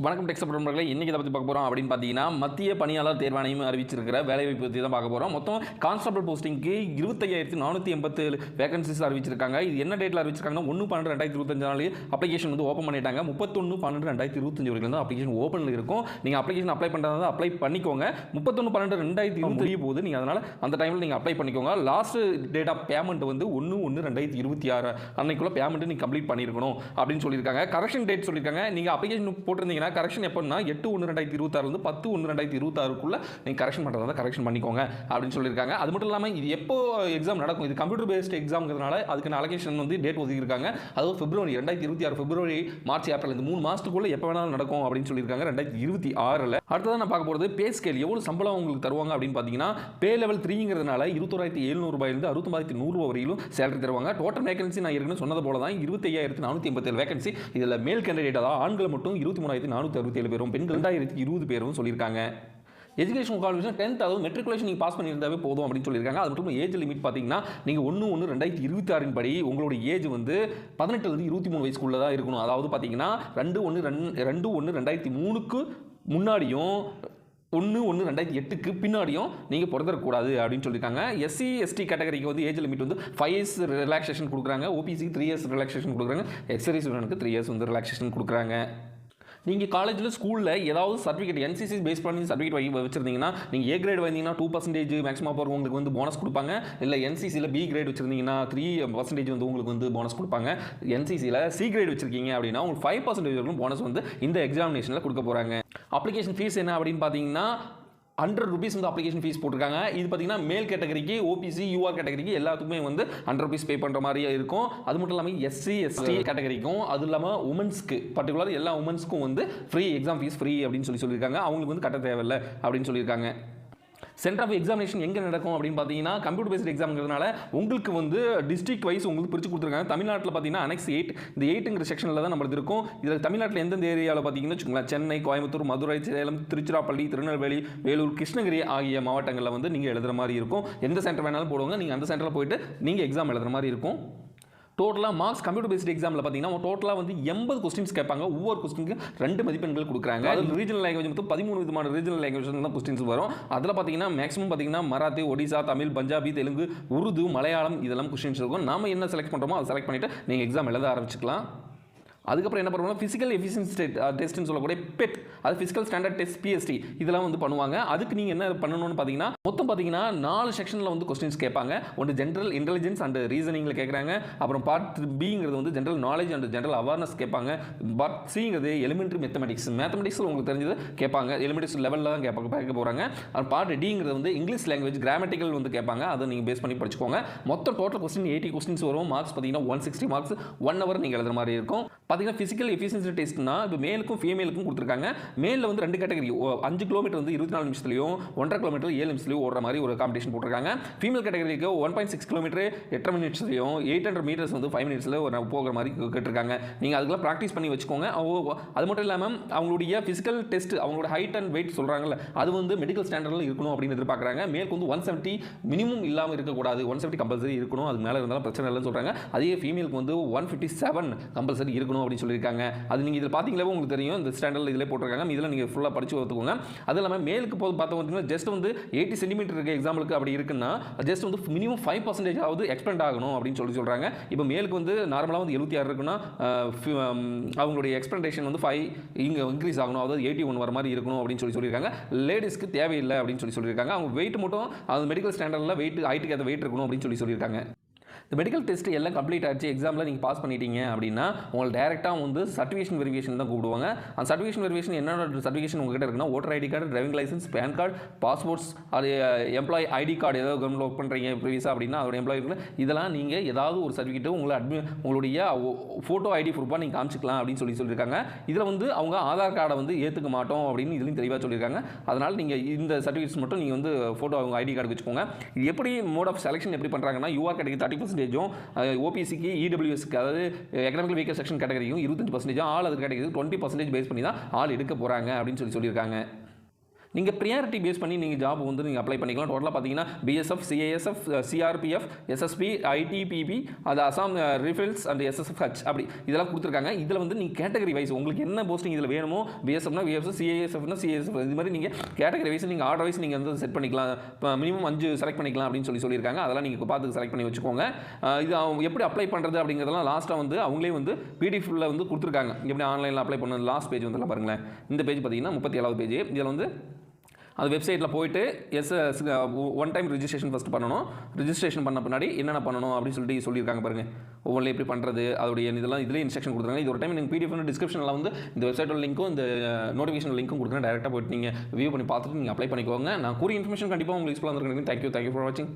வணக்கம் டெக்ஸ்ட் நண்பர்களே இன்றைக்கி இதை பற்றி பார்க்க போகிறோம் அப்படின்னு பார்த்தீங்கன்னா மத்திய பணியாளர் தேர்வாணையம் அறிவிச்சிருக்கிற வேலைவாய்ப்பு பற்றி தான் பார்க்க போகிறோம் மொத்தம் கான்ஸ்டபிள் போஸ்டிங்க்கு இருபத்தையாயிரத்தி நானூற்றி எண்பத்தேழு வேகன்சிஸ் அறிவிச்சிருக்காங்க. இது என்ன டேட்டில் அறிவிச்சிருக்காங்கன்னா ஒன்று பன்னெண்டு ரெண்டாயிரத்தி இருபத்தஞ்சு நாள் அப்ளிகேஷன் வந்து ஓப்பன் பண்ணிட்டாங்க. முப்பத்தொன்று பன்னெண்டு ரெண்டாயிரத்தி இருபத்தஞ்சு வரைக்கும் தான் அப்ளிகேஷன் ஓப்பனில் இருக்கும். நீங்கள் அப்ளிகேஷன் அப்ளை பண்ணுறதா அப்ளை பண்ணிக்கோங்க. முப்பத்தொன்று பன்னெண்டு ரெண்டாயிரத்தி இருபது முடிய போகுது. நீங்கள் அதனால் அந்த டைமில் நீங்கள் அப்ளை பண்ணிக்கோங்க. லாஸ்ட் டேட் ஆஃப் பேமெண்ட் வந்து ஒன்று ஒன்று ரெண்டாயிரத்தி இருபத்தி ஆறு. அன்னைக்குள்ள பேமெண்ட் நீங்கள் கம்ப்ளீட் பண்ணியிருக்கணும் அப்படின்னு சொல்லியிருக்காங்க. கரெக்ஷன் டேட் சொல்லியிருக்காங்க. நீங்கள் அப்ளிகேஷன் போட்டிருந்தீங்கன்னா கரெக்ஷன் எப்போன்னா எட்டு ஒன்று ரெண்டாயிரத்தி இருபத்தாறுலேருந்து பத்து ஒன்று ரெண்டாயிரத்தி இருபத்தாறுக்குள்ளே நீங்கள் கரெக்ஷன் பண்ணுறதா கரெக்ஷன் பண்ணிக்கோங்க அப்படின்னு சொல்லியிருக்காங்க. அது மட்டும் இல்லாமல் இது எப்போ எக்ஸாம் நடக்கும்? இது கம்ப்யூட்டர் பேஸ்ட் எக்ஸாம்ங்கிறதுனால அதுக்கான அலகேஷன் வந்து டேட் ஒதுக்கியிருக்காங்க. அதுவும் பிப்ரவரி ரெண்டாயிரத்தி இருபத்தி ஆறு பிப்ரவரி மார்ச் ஏப்ரல் இந்த மூணு மாதத்துக்குள்ள எப்போ வேணாலும் நடக்கும் அப்படின்னு சொல்லியிருக்காங்க ரெண்டாயிரத்தி இருபத்தி ஆறில் அடுத்ததான் நான் பார்க்க போகிறது பே ஸ்கேல் எவ்வளோ சம்பளம் உங்களுக்கு தருவாங்க அப்படின்னு பார்த்தீங்கன்னா பே லெவல் த்ரீங்கிறதுனால இருபத்தோராயிரத்தி எழுநூறு ரூபாயிலிருந்து அறுபத்தொம்பதாயிரத்தி நூறுரூவா வரையிலும் சேலரி தருவாங்க. டோட்டல் வேகன்சி நான் ஏற்கனவே சொன்னது போல தான் இருபத்தையாயிரத்தி நானூற்றி எண்பத்தேழு வேகன்சி இதில் மேல் கேண்டிடேட் அதாவது ஆண்கள் மட்டும் இருபத்தி மூணாயிரத்தி நானூற்றி அறுபத்தேழு பேரும் பெண்கள் ரெண்டாயிரத்தி இருபது பேரும் சொல்லியிருக்காங்க. எஜுகேஷன் குவாலிஃபிகேஷன் டென்த் அதாவது மெட்ரிகுலேஷன் நீங்கள் பாஸ் பண்ணியிருந்தாவே போதும் அப்படின்னு சொல்லியிருக்காங்க. அது மட்டும் ஏஜ் லிமிட் பார்த்தீங்கன்னா நீங்கள் ஒன்று ஒன்று ரெண்டாயிரத்தி இருபத்தி ஆறின் படி உங்களோட ஏஜ் வந்து பதினெட்டுலேருந்து இருபத்தி மூணு வயசுக்குள்ளே தான் இருக்கணும். அதாவது பார்த்தீங்கன்னா ரெண்டு ஒன்று ரெண் ரெண்டு ஒன்று ரெண்டாயிரத்தி மூணுக்கு முன்னாடியும் ஒன்று ஒன்று ரெண்டாயிரத்தி எட்டுக்கு பின்னாடியும் நீங்கள் பிறந்தரக்கூடாது அப்படின்னு சொல்லியிருக்காங்க. எஸ்சி எஸ்டி கேட்டகரிக்கு வந்து ஏஜ் லிமிட் வந்து ஃபைவ் இயர்ஸ் ரிலாக்ஸேஷன் கொடுக்குறாங்க. ஓபிசி த்ரீ இயர்ஸ் ரிலாக்ஸேஷன் கொடுக்குறாங்க. எக்ஸரி ஸ்டூடெண்ட்டுக்கு த்ரீ இயர்ஸ் வந்து ரிலாக்ஸேஷன் கொடுக்குறாங்க. நீங்கள் காலேஜில் ஸ்கூலில் ஏதாவது சர்டிஃபிகேட் என்சிசி பேஸ் பண்ணி சர்டிஃபிகேட் வாங்கி வச்சிருந்தீங்கன்னா நீங்கள் ஏ கிரேட் வந்தீங்கன்னா டூ பர்சன்டேஜ் மேக்ஸிமம் போகிற உங்களுக்கு வந்து போனஸ் கொடுப்பாங்க. இல்லை என்சிசியில் பி கிரேட் வச்சிருந்தீங்கன்னா த்ரீ பர்சன்டேஜ் வந்து உங்களுக்கு வந்து போனஸ் கொடுப்பாங்க. என்சிசியில் சி கிரேட் வச்சிருக்கீங்க அப்படின்னா உங்களுக்கு ஃபைவ் பர்சன்டேஜ் வரைக்கும் போனஸ் வந்து இந்த எக்ஸாமினேஷனில் கொடுக்க போகிறாங்க அப்ளிகேஷன் ஃபீஸ் என்ன அப்படின்னு பார்த்தீங்கன்னா ஹண்ட்ரட் ருபீஸ் வந்து அப்ளிகேஷன் ஃபீஸ் போட்டிருக்காங்க. இது பார்த்தீங்கன்னா மேல் கேட்டகரிக்கு ஓபிசி யூஆர் கேட்டகரிக்கு எல்லாத்துக்குமே வந்து ஹண்ட்ரட் ருபீஸ் பே பண்ணுற மாதிரியே இருக்கும். அது மட்டும் இல்லாமல் எஸ்சி எஸ்டி கேட்டகரிக்கும் அது இல்லாமல் உமன்ஸ்க்கு பர்டிகுலர் எல்லா உமன்ஸ்க்கும் வந்து ஃப்ரீ எக்ஸாம் ஃபீஸ் ஃப்ரீ அப்படின்னு சொல்லி சொல்லியிருக்காங்க. அவங்களுக்கு வந்து கட்ட தேவையில்லை அப்படின்னு சொல்லியிருக்காங்க. சென்டர் ஆஃப் எக்ஸாமினேஷன் எங்கே நடக்கும் அப்படின்னு பார்த்தீங்கன்னா கம்ப்யூட்டர் பேஸ்ட் எக்ஸாம்ங்கிறதுனால உங்களுக்கு வந்து டிஸ்ட்ரிக்ட் வைஸ் உங்களுக்கு பிரித்து கொடுத்துருக்காங்க. தமிழ்நாட்டில் பார்த்தீங்கன்னா அனெக்ஸ் எயிட் இந்த எயிட்டுங்கிற செக்ஷனில் தான் நம்மளுக்கு இருக்கும். இதில் தமிழ்நாட்டில் எந்தெந்த ஏரியாவில் பார்த்தீங்கன்னா வச்சுக்கோங்களேன் சென்னை கோயம்புத்தூர் மதுரை சேலம் திருச்சிராப்பள்ளி திருநெல்வேலி வேலூர் கிருஷ்ணகிரி ஆகிய மாவட்டங்களில் வந்து நீங்கள் எழுதுகிற மாதிரி இருக்கும். எந்த சென்டர் வேணாலும் போடுவாங்க. நீங்கள் அந்த சென்டரில் போயிட்டு நீங்கள் எக்ஸாம் எழுதுகிற மாதிரி இருக்கும். டோட்டலாக மார்க்ஸ் கம்ப்யூட்டர் பேஸ்ட் எக்ஸாமில் பார்த்தீங்கன்னா டோட்டலாக வந்து எண்பது கொஸ்டின்ஸ் கேட்பாங்க. ஒவ்வொரு கொஸ்டினுக்கு ரெண்டு மதிப்பெண்கள் கொடுக்குறாங்க. அது ரீஜனல் லாங்குவேஜ் மொத்தம் பதிமூணு விதமான ரீஜனல் லாங்குவேஜ் தான் கொஸ்டின்ஸ் வரும். அதில் பார்த்தீங்கன்னா மேக்ஸிமம் பார்த்தீங்கன்னா மராத்தி ஒடிசா தமிழ் பஞ்சாபி தெலுங்கு உருது மலையாளம் இதெல்லாம் கொஸ்டின்ஸ் இருக்கும். நாம என்ன செலக்ட் பண்ணுறோமோ அதை செலக்ட் பண்ணிவிட்டு நீங்கள் எக்ஸாம் எழுத ஆரம்பிச்சுக்கலாம். அதுக்கப்புறம் என்ன பண்ணுவாங்க ஃபிசிக்கல் எஃபிஷியன்சி டெஸ்ட்னு சொல்லக்கூடிய பெட் அது ஃபிசிக்கல் ஸ்டாண்டர்ட் டெஸ்ட் பிஎஸ்டி இதெல்லாம் வந்து பண்ணுவாங்க. அதுக்கு நீங்கள் என்ன பண்ணணும்னு பார்த்தீங்கன்னா மொத்தம் பார்த்தீங்கன்னா நாலு செக்ஷனில் வந்து கொஸ்டின்ஸ் கேட்பாங்க. ஒன்று ஜென்ரல் இன்டெலிஜென்ஸ் அண்ட் ரீசனிங்கில் கேட்குறாங்க அப்புறம் பார்ட் பிங்கிறது வந்து general knowledge and general awareness கேட்பாங்க. பார்ட் சிங்கிறது எலிமெண்ட்ரி மேத்தமெட்டிக்ஸ் மேத்தமெட்டிக்ஸில் உங்களுக்கு தெரிஞ்சது கேட்பாங்க. எலிமெண்ட்ரிஸ் லெவலில் தான் கேட்பாங்க கேட்க போகிறாங்க அப்புறம் பார்ட் டிங்கிறது வந்து இங்கிலீஷ் லாங்குவேஜ் கிராமட்டிக்கல் வந்து கேட்பாங்க. அதை நீங்கள் பேஸ் பண்ணி படிச்சுக்கோங்க. மொத்தம் டோட்டல் கொஸ்டின் எயிட்டி கொஸ்டின்ஸ் வரும். மார்க்ஸ் பார்த்தீங்கன்னா one sixty marks one hour நீங்கள் எழுதுற மாதிரி இருக்கும். பார்த்தீங்கன்னா ஃபிசிக்கல் எஃபிஷியன்சி டெஸ்ட்னா இப்போ மேலுக்கும் ஃபீமேலுக்கும் கொடுத்துருக்காங்க. மேலில் வந்து ரெண்டு கேட்டகரி அஞ்சு கிலோமீட்டர் வந்து இருபத்தி நாலு நிமிஷத்துலையும் ஒன்றரை கிலோமீட்டர் ஏழு நிமிஷத்துலையும் ஓடுற மாதிரி ஒரு காம்படிஷன் போட்டிருக்காங்க. ஃபீமேல் கேட்டகரிக்கு ஒன் பாயிண்ட் சிக்ஸ் கிலோமீட்டர் எட்டரை மினிட்ஸ்லையும் எயிட் ஹண்ட்ரட் மீட்டர்ஸ் வந்து ஃபைவ் மினிட்ஸில் ஒரு போகிற மாதிரி கேட்டிருக்காங்க. நீங்கள் அதுக்கெல்லாம் ப்ராக்டிஸ் பண்ணி வச்சுக்கோங்க. அது மட்டும் இல்லாமல் அவங்களுடைய ஃபிசிக்கல் டெஸ்ட் அவங்களோட ஹைட் அண்ட் வெயிட் சொல்கிறாங்கல்ல அது வந்து மெடிக்கல் ஸ்டாண்டர்டில் இருக்கணும் அப்படின்னு எதிர்பார்க்குறாங்க. மேலுக்கு வந்து ஒன் செவன்ட்டி மினிமம் இல்லாமல் இருக்கக்கூடாது. ஒன் செவன்ட்டி கம்பல்சரி இருக்கணும். அது மேலே இருந்தாலும் பிரச்சனை இல்லைன்னு சொல்கிறாங்க அதே ஃபீமேலுக்கு வந்து ஒன் ஃபிஃப்டி செவன் கம்பல்சரி இருக்கணும். அப்படின்னு சொல்லியிருக்காங்க. அது நீங்கள் இதில் பார்த்தீங்களே உங்களுக்கு தெரியும். இந்த ஸ்டாண்டர்டில் இதில் போட்டிருக்காங்க. இதில் நீங்கள் ஃபுல்லாக படித்து பார்த்துக்கோங்க அது இல்லாமல் மேலுக்கு போது பார்த்தோம் பார்த்தீங்கன்னா ஜஸ்ட் வந்து எயிட்டி சென்டிமீட்டர் இருக்க எக்ஸாம்பிளுக்கு அப்படி இருக்குன்னா ஜஸ்ட் வந்து மினிமம் ஃபைவ் பர்சன்டேஜ் ஆகுது எக்ஸ்பெண்ட் ஆகணும் அப்படின்னு சொல்லி சொல்கிறாங்க இப்போ மேலுக்கு வந்து நார்மலாக வந்து எழுபத்தி ஆறு இருக்குன்னா அவங்களுடைய எக்ஸ்பெக்டேஷன் வந்து ஃபைவ் இங்கே இன்க்ரீஸ் ஆகணும். அதாவது எயிட்டி ஒன் வர மாதிரி இருக்கணும் அப்படின்னு சொல்லி சொல்லியிருக்காங்க. லேடிஸ்க்கு தேவையில்லை அப்படின்னு சொல்லி சொல்லியிருக்காங்க. அவங்க வெயிட் மட்டும் அது மெடிக்கல் ஸ்டாண்டர்டில் வெயிட் ஹைட்டுக்கு ஏற்ற வெயிட் இருக்கணும் அப்படின்னு சொல்லி சொல்லியிருக்காங்க. இந்த மெடிக்கல் டெஸ்ட் எல்லாம் கம்ப்ளீட் ஆச்சு எக்ஸாமில் நீங்கள் பாஸ் பண்ணிட்டீங்க அப்படின்னா உங்களை டேரெக்டாக வந்து சர்டிஃபிகேஷன் வெரிஃபிகேஷன் தான் கூப்பிடுவாங்க. அந்த சர்டிஃபிகேஷன் வெரிஃபிகேஷன் என்னென்ன சர்டிஃபிகேஷன் உங்ககிட்ட இருக்குன்னா voter ID card driving licence pan card passports அது எம்ப்ளாயி ஐடி கார்டு ஏதாவது கவர்மெண்ட் ஒர்க் பண்ணுறீங்க ப்ரீவியஸாக அப்படின்னா அதோட எம்ப்ளாய் இதெல்லாம் நீங்கள் ஏதாவது ஒரு சர்டிஃபிகேட்டு உங்களை அட்மி உங்களுடைய ஃபோட்டோ ஐடி ப்ரூஃபாக நீங்கள் காமிச்சிக்கலாம் அப்படின்னு சொல்லி சொல்லியிருக்காங்க. இதில் வந்து அவங்க ஆதார் கார்டை வந்து ஏற்றுக்க மாட்டோம் அப்படின்னு இதுலையும் தெளிவாக சொல்லியிருக்காங்க. அதனால் நீங்கள் இந்த சர்டிஃபிகேட்ஸ் மட்டும் நீங்கள் வந்து ஃபோட்டோ அவங்க ஐடி கார்டு வச்சுக்கோங்க. இது எப்படி மோட் ஆஃப் செலெக்ஷன் எப்படி பண்ணுறாங்கன்னா யூஆர் கேட்டகரி தேர்ட்டி பர்சன்டேஜும் ஓபிசிக்கு இடபிள்யூஎஸ்க்கு அதாவது எக்கனாமிக்கல் வீக்கர் செக்ஷன் கேட்டகரிக்கும் இருபத்தஞ்சு பர்சன்டேஜும் ஆள் அது கேட்டகரிக்கு டுவெண்ட்டி பர்சன்டேஜ் பேஸ் பண்ணி தான் ஆள் எடுக்க போகிறாங்க அப்படின்னு சொல்லி சொல்லியிருக்காங்க. நீங்கள் ப்ரியாரிட்டி பேஸ் பண்ணி நீங்கள் ஜாப் வந்து நீங்கள் அப்ளை பண்ணிக்கலாம். டோட்டலாக பார்த்தீங்கன்னா BSF CASF CRPF SSB ITBP அது அசாம் ரிஃபில்ஸ் அண்ட் எஸ்எஸ்எஃப் ஹச் அப்படி இதெல்லாம் கொடுத்துருக்காங்க. இதில் வந்து நீங்கள் கேட்டகரி வைஸ் உங்களுக்கு என்ன போஸ்டிங் இதில் வேணுமோ பிஎஸ்எஃப்னா பிஎஸ்எஃப் சிஏஎஸ்எஃப்னா சிஎஸ்எஃப் இது மாதிரி நீங்கள் கேட்டகரி வைஸ் நீங்கள் ஆர்டர் வைஸ் நீங்கள் வந்து செட் பண்ணிக்கலாம். இப்போ மினிமம் அஞ்சு செலக்ட் பண்ணிக்கலாம் அப்படின்னு சொல்லி சொல்லியிருக்காங்க. அதெல்லாம் நீங்கள் பார்த்து செலக்ட் பண்ணி வச்சுக்கோங்க. இது அவங்க எப்படி அப்ளை பண்ணுறது அப்படிங்கிறதெல்லாம் லாஸ்ட்டாக வந்து அவங்களே வந்து பிடிஎஃப்ல வந்து கொடுத்துருக்காங்க. எப்படி ஆன்லைனில் அப்ளை பண்ண லாஸ்ட் பேஜ் வந்துலாம் பாருங்களேன். இந்த பேஜ் பார்த்தீங்கன்னா முப்பத்தி ஏழாவது பேஜ் இதில் வந்து அது வெப்சைட்டில் போயிட்டு எஸ் ஒன் டைம் ரிஜிஸ்ட்ரேஷன் ஃபஸ்ட்டு பண்ணணும். ரிஜிஸ்ட்ரேஷன் பண்ண பின்னாடி என்னென்ன பண்ணணும் அப்படின்னு சொல்லிட்டு சொல்லியிருக்காங்க பாருங்கள் ஒவ்வொன்றில் எப்படி பண்ணுறது அதோடைய இதெல்லாம் இதிலே இன்ஸ்ட்ரக்ஷன் கொடுத்துருக்காங்க. இது ஒரு டைம் நீங்கள் பிடிஎஃப் டிஸ்கிரிப்ஷனில் வந்து இந்த வெப்சைட்டோட லிங்க்கும் இந்த நோட்டிஃபிகேஷன் லிங்க்கும் கொடுக்குறேன். டேரெக்டாக போயிட்டு நீங்கள் வியூ பண்ணி பார்த்துட்டு நீங்கள் அப்ளை பண்ணிக்கோங்க. நான் கூறிய இன்ஃபர்மேஷன் கண்டிப்பாக உங்களுக்கு யூஸ்ஃபுல்லாக இருந்திருக்கேன் தேங்க்யூ தேங்க்யூ ஃபார் வாட்சிங்